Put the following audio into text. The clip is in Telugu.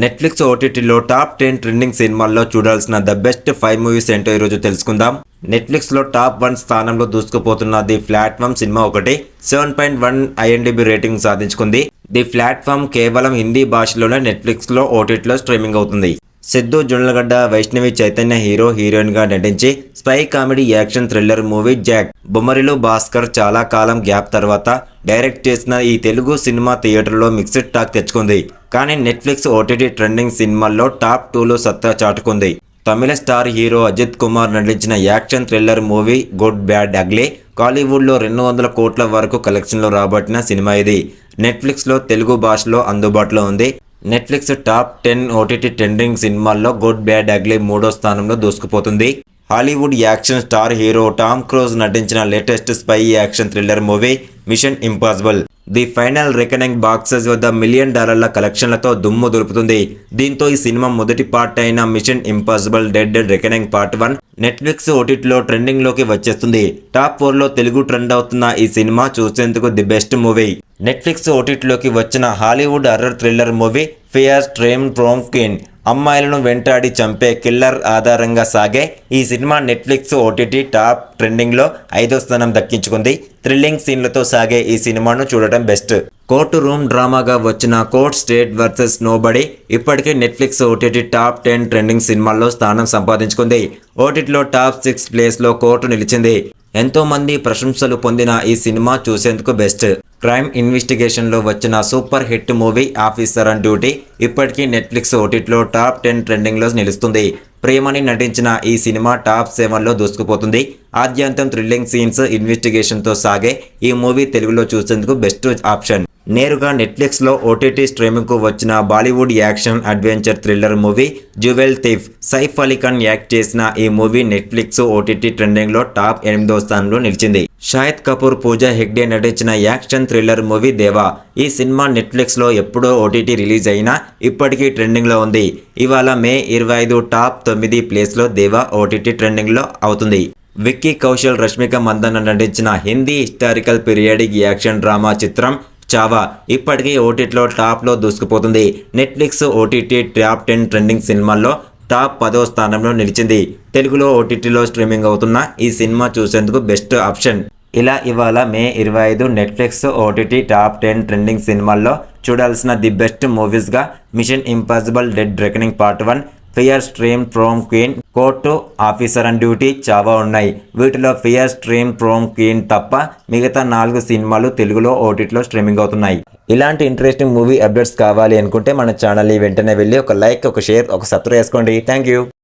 నెట్ఫ్లిక్స్ ఓటీటీలో టాప్ టెన్ ట్రెండింగ్ సినిమాల్లో చూడాల్సిన ద బెస్ట్ ఫైవ్ మూవీస్ ఏంటో ఈరోజు తెలుసుకుందాం. నెట్ఫ్లిక్స్లో టాప్ వన్ స్థానంలో దూసుకుపోతున్న ది ప్లాట్ఫామ్ సినిమా ఒకటి seven point one IMDb rating సాధించుకుంది. The platform కేవలం హిందీ భాషలోనే నెట్ఫ్లిక్స్లో ఓటీటీలో స్ట్రీమింగ్ అవుతుంది. సిద్ధు జుండ్లగడ్డ వైష్ణవి చైతన్య హీరో హీరోయిన్గా నటించి spy comedy action thriller movie Jack. Bommarillu Bhaskar చాలా కాలం గ్యాప్ తర్వాత డైరెక్ట్ చేసిన ఈ తెలుగు సినిమా థియేటర్లో మిక్స్డ్ టాక్ తెచ్చుకుంది. కానీ నెట్ఫ్లిక్స్ ఓటీటీ ట్రెండింగ్ సినిమాల్లో టాప్ టూలో సత్తా చాటుకుంది. తమిళ స్టార్ హీరో అజిత్ కుమార్ నటించిన action thriller movie good bad ugly కాలీవుడ్లో రెండు వందల కోట్ల వరకు కలెక్షన్లో రాబట్టిన సినిమా ఇది. నెట్ఫ్లిక్స్లో తెలుగు భాషలో అందుబాటులో ఉంది. Netflix top ten OTT trending సినిమాల్లో గుడ్ బ్యాడ్ అగ్లీ మూడో స్థానంలో దూసుకుపోతుంది. Hollywood action star hero Tom Cruise నటించిన latest spy action thriller movie Mission Impossible The Final Reckoning boxes వద్ద మిలియన్ డాలర్ల కలెక్షన్లతో దుమ్ము దులుపుతుంది. దీంతో ఈ సినిమా మొదటి పార్ట్ అయిన Mission Impossible Dead Dead Reckoning Part One Netflix ఓటీటీలో ట్రెండింగ్లోకి వచ్చేస్తుంది. టాప్ ఫోర్లో తెలుగు ట్రెండ్ అవుతున్న ఈ సినిమా చూసేందుకు ది బెస్ట్ మూవీ. నెట్ఫ్లిక్స్ ఓటీటీలోకి వచ్చిన Hollywood horror thriller movie Fear Stream Queen అమ్మాయిలను వెంటాడి చంపే కిల్లర్ ఆధారంగా సాగే ఈ సినిమా నెట్ఫ్లిక్స్ ఓటీటీ టాప్ ట్రెండింగ్లో ఐదో స్థానం దక్కించుకుంది. థ్రిల్లింగ్ సీన్లతో సాగే ఈ సినిమాను చూడటం బెస్ట్. కోర్టు రూమ్ డ్రామాగా వచ్చిన కోర్ట్ స్టేట్ వర్సెస్ నోబడి ఇప్పటికే Netflix OTT top ten trending సినిమాల్లో స్థానం సంపాదించుకుంది. ఓటీటీలో టాప్ సిక్స్ ప్లేస్లో కోర్టు నిలిచింది. ఎంతోమంది ప్రశంసలు పొందిన ఈ సినిమా చూసేందుకు బెస్ట్. క్రైమ్ ఇన్వెస్టిగేషన్లో వచ్చిన super hit movie officer and duty ఇప్పటికీ నెట్ఫ్లిక్స్ ఓటీటీలో టాప్ టెన్ ట్రెండింగ్లో నిలుస్తుంది. ప్రేమని నటించిన ఈ సినిమా టాప్ సెవెన్లో దూసుకుపోతుంది. ఆద్యంతం థ్రిల్లింగ్ సీన్స్ ఇన్వెస్టిగేషన్తో సాగే ఈ మూవీ తెలుగులో చూసేందుకు బెస్ట్ ఆప్షన్. నేరుగా నెట్ఫ్లిక్స్లో ఓటీటీ స్ట్రీమింగ్కు వచ్చిన Bollywood action adventure thriller movie Jewel Thief Saif Ali Khan act చేసిన ఈ మూవీ నెట్ఫ్లిక్స్ ఓటీటీ ట్రెండింగ్లో టాప్ ఎనిమిదో స్థానంలో నిలిచింది. షాహిద్ కపూర్ పూజా హెగ్డే నటించిన యాక్షన్ థ్రిల్లర్ మూవీ దేవా. ఈ సినిమా నెట్ఫ్లిక్స్లో ఎప్పుడో ఓటీటీ రిలీజ్ అయినా ఇప్పటికీ ట్రెండింగ్లో ఉంది. ఇవాళ మే ఇరవై ఐదు టాప్ తొమ్మిది ప్లేస్లో దేవా ఓటీటీ ట్రెండింగ్లో అవుతుంది. విక్కీ కౌశల్ రష్మిక మందన్న నటించిన Hindi historical periodic action drama చిత్రం చావా ఇప్పటికీ ఓటీటీలో టాప్లో దూసుకుపోతుంది. Netflix OTT top ten trending సినిమాల్లో టాప్ పదో స్థానంలో నిలిచింది. తెలుగులో ఓటీటీలో స్ట్రీమింగ్ అవుతున్న ఈ సినిమా చూసేందుకు బెస్ట్ ఆప్షన్. ఇలా ఇవాళ మే ఇరవై ఐదు Netflix OTT top ten trending సినిమాల్లో చూడాల్సిన the best మూవీస్గా Mission Impossible Dead Reckoning Part One Fear Stream Prom Queen court officer and duty Chhaava ఉన్నాయి. వీటిలో ఫియర్ స్ట్రీమ్ ప్రోమ్ క్వీన్ తప్ప మిగతా నాలుగు సినిమాలు తెలుగులో ఓటీటీలో స్ట్రీమింగ్ అవుతున్నాయి. ఇలాంటి ఇంట్రెస్టింగ్ మూవీ అప్డేట్స్ కావాలి అనుకుంటే మన ఛానల్ని వెంటనే వెళ్ళి ఒక లైక్ ఒక షేర్ ఒక సబ్స్క్రైబ్ చేసుకోండి. Thank you